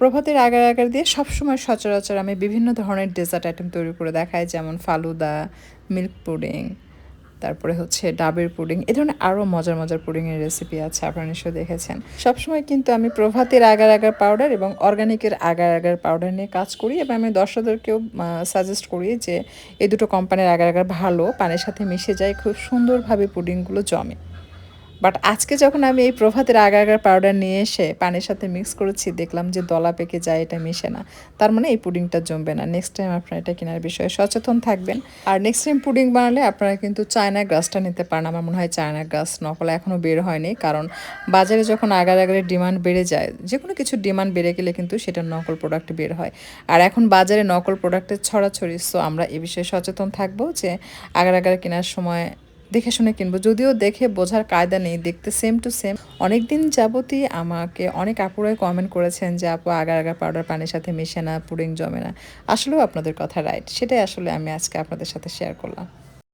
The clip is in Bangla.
প্রভাতের আগার আগার দিয়ে সবসময় সচরাচর আমি বিভিন্ন ধরনের ডেজার্ট আইটেম তৈরি করে দেখাই, যেমন ফালুদা মিল্ক পুডিং তারপরে হচ্ছে ডাবের পুডিং এ ধরনের আরও মজার মজার পুডিংয়ের রেসিপি আছে, আপনারা নিশ্চয়ই দেখেছেন। সবসময় কিন্তু আমি প্রভাতের আগার আগার পাউডার এবং অর্গানিকের আগার আগার পাউডার নিয়ে কাজ করি এবং আমি দর্শকদেরকেও সাজেস্ট করি যে এই দুটো কোম্পানির আগার আগার ভালো, পানির সাথে মিশে যায়, খুব সুন্দরভাবে পুডিংগুলো জমে। বাট আজকে যখন আমি এই প্রভাতের আগার আগার পাউডার নিয়ে এসে পানির সাথে মিক্স করেছি, দেখলাম যে দলা পেকে যায়, এটা মিশে না। তার মানে এই পুডিংটা জমবে না। নেক্সট টাইম আপনারা এটা কেনার বিষয়ে সচেতন থাকবেন। আর নেক্সট টাইম পুডিং বানালে আপনারা কিন্তু চায়না গ্রাসটা নিতে পারেন। আমার মনে হয় চায়না গ্রাস নকল এখনও বের হয়নি। কারণ বাজারে যখন আগার আগারে ডিমান্ড বেড়ে যায় যে কোনো কিছু ডিমান্ড বেড়ে গেলে কিন্তু সেটা নকল প্রোডাক্ট বের হয়। আর এখন বাজারে নকল প্রোডাক্টের ছড়াছড়ি। সো আমরা এ বিষয়ে সচেতন থাকব যে আগার আগার কেনার সময় দেখে শুনে কিনবো। যদিও দেখে বোঝার কায়দা নেই, দেখতে সেম টু সেম অনেক দিন যাবতই আমাকে অনেক আপুরাই কমেন্ট করেছেন যে, আপু, আগার আগার পাউডার পানির সাথে মিশে না, পুডিং জমে না। আসলেও আপনাদের কথা রাইট সেটাই আসলে আমি আজকে আপনাদের সাথে শেয়ার করলাম।